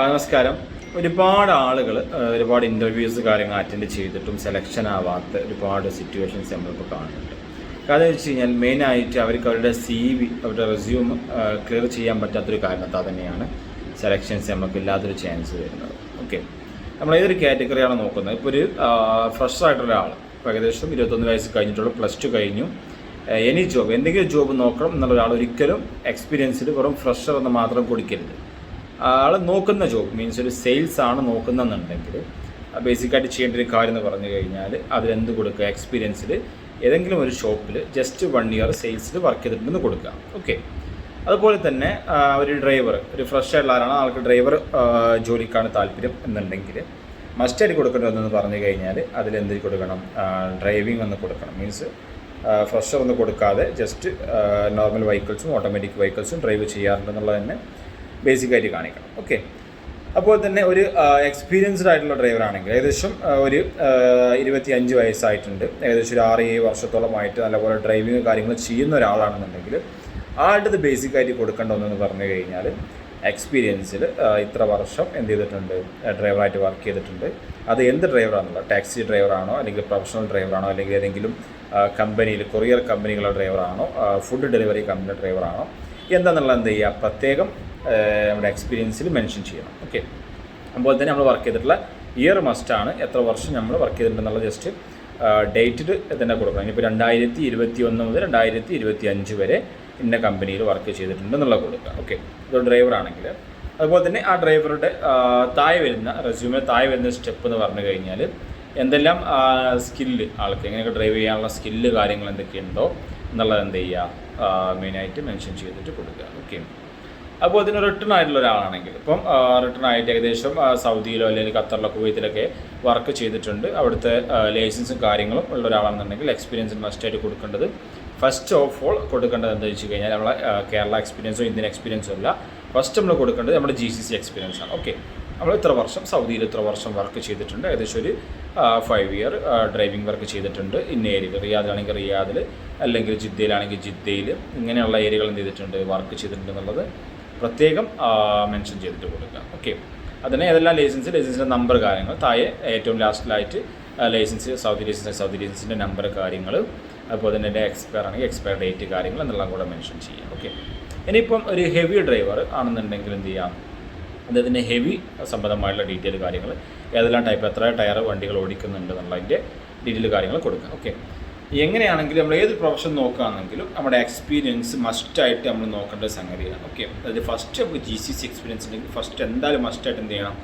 നമസ്കാരം. ഒരുപാട് ആളുകൾ ഒരുപാട് ഇന്റർവ്യൂസ് കാര്യങ്ങൾ അറ്റൻഡ് ചെയ്തിട്ടും സെലക്ഷൻ ആവാത്ത ഒരുപാട് സിറ്റുവേഷൻസ് നമ്മളിപ്പോൾ കാണുന്നുണ്ട്. കാരണം വെച്ച് കഴിഞ്ഞാൽ മെയിനായിട്ട് അവർക്ക് അവരുടെ സി വി അവരുടെ റെസ്യൂം ക്ലിയർ ചെയ്യാൻ പറ്റാത്തൊരു കാരണത്താൽ തന്നെയാണ് സെലക്ഷൻസ് നമുക്ക് ഇല്ലാത്തൊരു ചാൻസ് വരുന്നത്. ഓക്കെ നമ്മൾ ഏതൊരു കാറ്റഗറിയാണ് നോക്കുന്നത്? ഇപ്പോൾ ഒരു ഫ്രഷ് ആയിട്ടുള്ള ആൾ ഏകദേശം ഇരുപത്തൊന്ന് വയസ്സ് കഴിഞ്ഞിട്ടുള്ള പ്ലസ് ടു കഴിഞ്ഞു. എനി ജോബ് എന്തെങ്കിലും ജോബ് നോക്കണം എന്നുള്ള ഒരാൾ ഒരിക്കലും എക്സ്പീരിയൻസിൽ വെറും ഫ്രഷർ എന്ന് മാത്രം കൊടുക്കരുത്. ആൾ നോക്കുന്ന ജോബ് മീൻസ് ഒരു സെയിൽസ് ആണ് നോക്കുന്നതെന്നുണ്ടെങ്കിൽ ബേസിക്കായിട്ട് ചെയ്യേണ്ട ഒരു കാര്യം എന്ന് പറഞ്ഞു കഴിഞ്ഞാൽ അതിലെന്ത് കൊടുക്കുക? എക്സ്പീരിയൻസിൽ ഏതെങ്കിലും ഒരു ഷോപ്പിൽ ജസ്റ്റ് വൺ ഇയർ സെയിൽസിൽ വർക്ക് ചെയ്തിട്ടുണ്ടെന്ന് കൊടുക്കുക. ഓക്കെ അതുപോലെ തന്നെ ഒരു ഡ്രൈവർ ഒരു ഫ്രഷ് ആയിട്ടുള്ള ആളാണ്. ആൾക്ക് ഡ്രൈവർ ജോലിക്കാണ് താല്പര്യം എന്നുണ്ടെങ്കിൽ മസ്റ്റായിട്ട് കൊടുക്കേണ്ടതെന്ന് പറഞ്ഞു കഴിഞ്ഞാൽ അതിലെന്ത് കൊടുക്കണം? ഡ്രൈവിംഗ് ഒന്ന് കൊടുക്കണം. മീൻസ് ഫ്രഷർ ഒന്ന് കൊടുക്കാതെ ജസ്റ്റ് നോർമൽ വെഹിക്കിൾസും ഓട്ടോമാറ്റിക് വെഹിക്കിൾസും ഡ്രൈവ് ചെയ്യാറുണ്ടെന്നുള്ളത് തന്നെ ബേസിക്കായിട്ട് കാണിക്കണം. ഓക്കെ അപ്പോൾ തന്നെ ഒരു എക്സ്പീരിയൻസ്ഡ് ആയിട്ടുള്ള ഡ്രൈവർ ആണെങ്കിൽ ഏകദേശം ഒരു ഇരുപത്തി അഞ്ച് വയസ്സായിട്ടുണ്ട്. ഏകദേശം ഒരു ആറ് ഏഴ് വർഷത്തോളമായിട്ട് നല്ലപോലെ ഡ്രൈവിങ് കാര്യങ്ങൾ ചെയ്യുന്ന ഒരാളാണെന്നുണ്ടെങ്കിൽ ആളുടെ ബേസിക്കായിട്ട് കൊടുക്കേണ്ട ഒന്നെന്ന് പറഞ്ഞു കഴിഞ്ഞാൽ എക്സ്പീരിയൻസിൽ ഇത്ര വർഷം എന്ത് ചെയ്തിട്ടുണ്ട്? ഡ്രൈവറായിട്ട് വർക്ക് ചെയ്തിട്ടുണ്ട്. അത് എന്ത് ഡ്രൈവറാണെന്നുള്ള ടാക്സി ഡ്രൈവറാണോ അല്ലെങ്കിൽ പ്രൊഫഷണൽ ഡ്രൈവറാണോ അല്ലെങ്കിൽ ഏതെങ്കിലും കമ്പനിയിൽ കൊറിയർ കമ്പനികളുടെ ഡ്രൈവറാണോ ഫുഡ് ഡെലിവറി കമ്പനിയുടെ ഡ്രൈവറാണോ എന്താണെന്നുള്ള എന്ത് ചെയ്യുക? പ്രത്യേകം നമ്മുടെ എക്സ്പീരിയൻസിൽ മെൻഷൻ ചെയ്യണം. ഓക്കെ അതുപോലെ തന്നെ നമ്മൾ വർക്ക് ചെയ്തിട്ടുള്ള ഇയർ മസ്റ്റ് ആണ് എത്ര വർഷം നമ്മൾ വർക്ക് ചെയ്തിട്ടുണ്ടെന്നുള്ള ജസ്റ്റ് ഡേറ്റിൽ തന്നെ കൊടുക്കണം. ഇനിയിപ്പോൾ രണ്ടായിരത്തി ഇരുപത്തി ഒന്ന് മുതൽ രണ്ടായിരത്തി ഇരുപത്തി അഞ്ച് വരെ ഇന്ന കമ്പനിയിൽ വർക്ക് ചെയ്തിട്ടുണ്ട് എന്നുള്ളത് കൊടുക്കുക. ഓക്കെ ഇതൊരു ഡ്രൈവർ ആണെങ്കിൽ. അതുപോലെ തന്നെ ആ ഡ്രൈവറുടെ തായ് വരുന്ന റെസ്യൂമിൽ താഴെ വരുന്ന സ്റ്റെപ്പ് എന്ന് പറഞ്ഞു കഴിഞ്ഞാൽ എന്തെല്ലാം സ്കില്ല് ആൾക്ക് എങ്ങനെയൊക്കെ ഡ്രൈവ് ചെയ്യാനുള്ള സ്കില്ല് കാര്യങ്ങൾ എന്തൊക്കെയുണ്ടോ എന്നുള്ളത് എന്ത് ചെയ്യുക? മെയിനായിട്ട് മെൻഷൻ ചെയ്തിട്ട് കൊടുക്കുക. ഓക്കെ അപ്പോൾ അതിന് റിട്ടേൺ ആയിട്ടുള്ള ഒരാളാണെങ്കിൽ ഇപ്പം റിട്ടേൺ ആയിട്ട് ഏകദേശം സൗദിയിലോ അല്ലെങ്കിൽ ഖത്തറിലോ കുവൈത്തിലൊക്കെ വർക്ക് ചെയ്തിട്ടുണ്ട്. അവിടുത്തെ ലൈസൻസും കാര്യങ്ങളും ഉള്ള ഒരാളാണെന്നുണ്ടെങ്കിൽ എക്സ്പീരിയൻസ് മസ്റ്റ് ആയിട്ട് കൊടുക്കേണ്ടത്. ഫസ്റ്റ് ഓഫ് ഓൾ കൊടുക്കേണ്ടത് എന്താ വെച്ച് കഴിഞ്ഞാൽ നമ്മളെ കേരള എക്സ്പീരിയൻസോ ഇന്ത്യൻ എക്സ്പീരിയൻസോ അല്ല. ഫസ്റ്റ് നമ്മൾ കൊടുക്കേണ്ടത് നമ്മുടെ ജി സി സി എക്സ്പീരിയൻസ് ആണ്. ഓക്കെ നമ്മൾ ഇത്ര വർഷം സൗദിയിൽ ഇത്ര വർഷം വർക്ക് ചെയ്തിട്ടുണ്ട്. ഏകദേശം ഒരു ഫൈവ് ഇയർ ഡ്രൈവിംഗ് വർക്ക് ചെയ്തിട്ടുണ്ട്. ഇന്ന ഏരിയയിൽ റിയാദിലാണെങ്കിൽ റിയാദിൽ അല്ലെങ്കിൽ ജിദ്ദയിലാണെങ്കിൽ ജിദ്ദയിൽ ഇങ്ങനെയുള്ള ഏരിയകൾ എന്ത് ചെയ്തിട്ടുണ്ട്? വർക്ക് ചെയ്തിട്ടുണ്ട് എന്നുള്ളത് പ്രത്യേകം മെൻഷൻ ചെയ്തിട്ട് കൊടുക്കുക. ഓക്കെ അതിന് ഏതെല്ലാം ലൈസൻസ് ലൈസൻസിന്റെ നമ്പർ കാര്യങ്ങൾ താഴെ ഏറ്റവും ലാസ്റ്റിലായിട്ട് ലൈസൻസ് സൗദി ലൈസൻസ് സൗദി ലൈസൻസിന്റെ നമ്പർ കാര്യങ്ങൾ അപ്പോൾ എന്റെ എക്സ്പയർ ആണെങ്കിൽ എക്സ്പയർ ഡേറ്റ് കാര്യങ്ങൾ എന്നെല്ലാം കൂടെ മെൻഷൻ ചെയ്യാം. ഓക്കെ ഇനിയിപ്പം ഒരു ഹെവി ഡ്രൈവർ ആണെന്നുണ്ടെങ്കിൽ എന്ത് ചെയ്യാം? അദ്ദേഹത്തിന്റെ ഹെവി സംബന്ധമായുള്ള ഡീറ്റെയിൽ കാര്യങ്ങൾ ഏതെല്ലാം ടൈപ്പ് എത്ര ടയർ വണ്ടികൾ ഓടിക്കുന്നുണ്ട് എന്നുള്ളതിന്റെ ഡീറ്റെയിൽ കാര്യങ്ങൾ കൊടുക്കുക. ഓക്കെ എങ്ങനെയാണെങ്കിലും നമ്മൾ ഏത് പ്രൊഫഷൻ നോക്കുകയാണെങ്കിലും നമ്മുടെ എക്സ്പീരിയൻസ് മസ്റ്റായിട്ട് നമ്മൾ നോക്കേണ്ട സംഗതിയാണ്. ഓക്കെ അതായത് ഫസ്റ്റ് നമുക്ക് ജി സി സി എക്സ്പീരിയൻസ് ഉണ്ടെങ്കിൽ ഫസ്റ്റ് എന്തായാലും മസ്റ്റായിട്ട് എന്ത് ചെയ്യണം?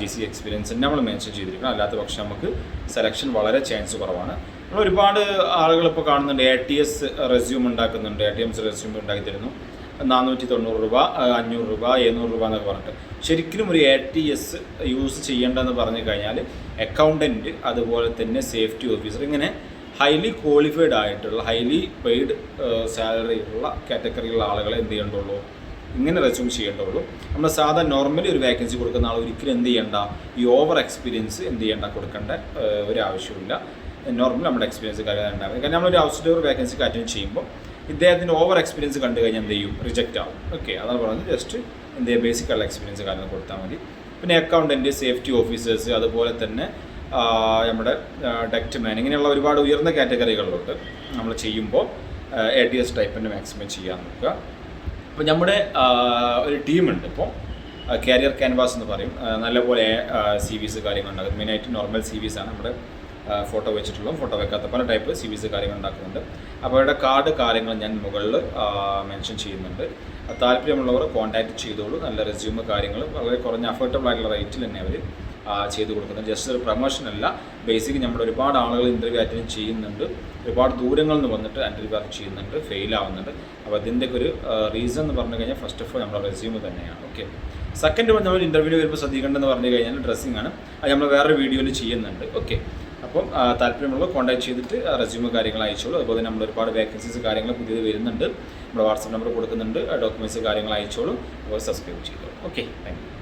ജി സി എക്സ്പീരിയൻസ് നമ്മൾ മെൻഷൻ ചെയ്തിരിക്കണം. അല്ലാത്ത പക്ഷം നമുക്ക് സെലക്ഷൻ വളരെ ചാൻസ് കുറവാണ്. നമ്മൾ ഒരുപാട് ആളുകൾ ഇപ്പോൾ കാണുന്നുണ്ട്. എ ടി എസ് റെസ്യൂം ഉണ്ടാക്കുന്നുണ്ട്. എ ടി എംസ് റെസ്യൂം ഉണ്ടാക്കി തരുന്നു. നാനൂറ്റി തൊണ്ണൂറ് രൂപ അഞ്ഞൂറ് രൂപ എഴുന്നൂറ് രൂപ എന്നൊക്കെ പറഞ്ഞിട്ട്. ശരിക്കും ഒരു എ ടി എസ് യൂസ് ചെയ്യേണ്ടതെന്ന് പറഞ്ഞു കഴിഞ്ഞാൽ അക്കൗണ്ടന്റ് അതുപോലെ തന്നെ സേഫ്റ്റി ഓഫീസർ ഇങ്ങനെ ഹൈലി ക്വാളിഫൈഡ് ആയിട്ടുള്ള ഹൈലി പെയ്ഡ് സാലറി ഉള്ള കാറ്റഗറിയിലുള്ള ആളുകളെ എന്ത് ചെയ്യേണ്ടുള്ളൂ? ഇങ്ങനെ റെസ്യൂം ചെയ്യേണ്ടുള്ളൂ. നമ്മൾ സാധാരണ നോർമലി ഒരു വേക്കൻസി കൊടുക്കുന്ന ആൾ ഒരിക്കലും എന്ത് ചെയ്യേണ്ട? ഈ ഓവർ എക്സ്പീരിയൻസ് എന്ത് ചെയ്യേണ്ട? കൊടുക്കേണ്ട ഒരു ആവശ്യമില്ല നോർമൽ നമ്മുടെ എക്സ്പീരിയൻസ് കാര്യം കാരണം നമ്മളൊരു ഹൗസ് ഡോർ വേക്കൻസിക്ക് അറ്റൻഡ് ചെയ്യുമ്പോൾ ഇദ്ദേഹത്തിന്റെ ഓവർ എക്സ്പീരിയൻസ് കണ്ടു കഴിഞ്ഞാൽ എന്ത് ചെയ്യും? റിജക്റ്റ് ആവും. ഓക്കെ അതാണ് പറയുന്നത് ജസ്റ്റ് എന്ത് ചെയ്യുക ബേസിക് ആയിട്ടുള്ള എക്സ്പീരിയൻസ് കാര്യങ്ങൾ കൊടുത്താൽ മതി. പിന്നെ അക്കൗണ്ടന്റ് സേഫ്റ്റി ഓഫീസേഴ്സ് അതുപോലെ തന്നെ നമ്മുടെ ഡെക്റ്റ് മാൻ. ഇങ്ങനെയുള്ള ഒരുപാട് ഉയർന്ന കാറ്റഗറികളിലോട്ട് നമ്മൾ ചെയ്യുമ്പോൾ എ ടി എസ് ടൈപ്പിന്റെ മാക്സിമം ചെയ്യാൻ നോക്കുക. അപ്പോൾ നമ്മുടെ ഒരു ടീമുണ്ട്. ഇപ്പോൾ കാരിയർ ക്യാൻവാസ് എന്ന് പറയും. നല്ലപോലെ സി വിസ് കാര്യങ്ങളുണ്ടാകും മെയിനായിട്ട് നോർമൽ സി വിസ് ആണ്. നമ്മുടെ ഫോട്ടോ വെച്ചിട്ടുള്ള ഫോട്ടോ വെക്കാത്ത പല ടൈപ്പ് സി വിസ് കാര്യങ്ങൾ ഉണ്ടാക്കുന്നുണ്ട് അപ്പോൾ അവരുടെ കാർഡ് കാര്യങ്ങൾ ഞാൻ മുകളിൽ മെൻഷൻ ചെയ്യുന്നുണ്ട്. താല്പര്യമുള്ളവർ കോൺടാക്ട് ചെയ്തോളൂ. നല്ല റെസ്യൂമ് കാര്യങ്ങൾ. വളരെ കുറഞ്ഞ അഫോർഡബിൾ ആയിട്ടുള്ള റേറ്റിൽ തന്നെ അവർ ചെയ്തു കൊടുക്കുന്നത്. ജസ്റ്റ് ഒരു പ്രമോഷൻ അല്ല. ബേസിക് നമ്മൾ ഒരുപാട് ആളുകൾ ഇന്റർവ്യൂ അറ്റൻഡ് ചെയ്യുന്നുണ്ട്. ഒരുപാട് ദൂരങ്ങളിൽ നിന്ന് വന്നിട്ട് ഇന്റർവ്യൂ അറ്റൻഡ് ചെയ്യുന്നുണ്ട്. ഫെയിൽ ആവുന്നുണ്ട്. അപ്പോൾ അതിന്റെ ഒരു റീസൺ എന്ന് പറഞ്ഞു കഴിഞ്ഞാൽ ഫസ്റ്റ് ഓഫ് ഓൾ നമ്മുടെ റെസ്യൂമ് തന്നെയാണ്. ഓക്കെ സെക്കൻഡ് നമ്മൾ ഇന്റർവ്യൂ വരുമ്പോൾ ശ്രദ്ധിക്കേണ്ടതെന്ന് പറഞ്ഞു കഴിഞ്ഞാൽ ഡ്രസ്സിംഗ് ആണ്. അത് നമ്മൾ വേറൊരു വീഡിയോയിൽ ചെയ്യുന്നുണ്ട്. ഓക്കെ അപ്പം താല്പര്യമുള്ള കോൺടാക്ട് ചെയ്തിട്ട് റെസ്യൂമ് കാര്യങ്ങൾ അയച്ചോളൂ. അതുപോലെ നമ്മൾ ഒരുപാട് വേക്കൻസീസ് കാര്യങ്ങൾ പുതിയത് വരുന്നുണ്ട്. നമ്മുടെ വാട്സപ്പ് നമ്പർ കൊടുക്കുന്നുണ്ട്. ഡോക്യുമെന്റ്സ് കാര്യങ്ങൾ അയച്ചോളൂ. അതുപോലെ സബ്സ്ക്രൈബ് ചെയ്തോളൂ. Okay thank